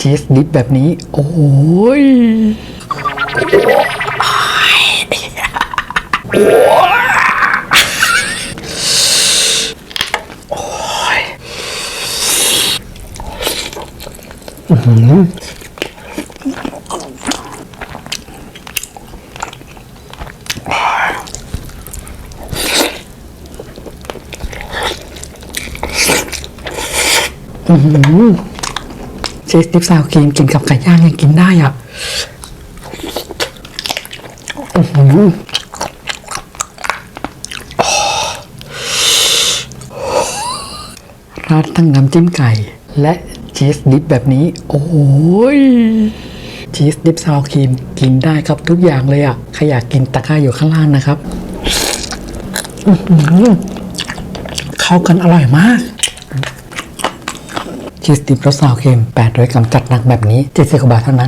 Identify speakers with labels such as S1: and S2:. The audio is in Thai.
S1: ชีสดิฟแบบนี้ โอ้ย ชีสดิฟซาวครีมกินกับไก่ย่างยังกินได้อะอื้อหือราดทั้งน้ำจิ้มไก่ และชีสดิฟแบบนี้ โอ้ยชีสดิฟซาวครีมกินได้ครับทุกอย่างเลยอะใครอยากกินตะกร้าอยู่ข้างล่างนะครับเข้ากันอร่อยมาก ชีสติบรสซาวเค็ม800กรัมจัดหนักแบบนี้70กว่าบาทเท่านั้น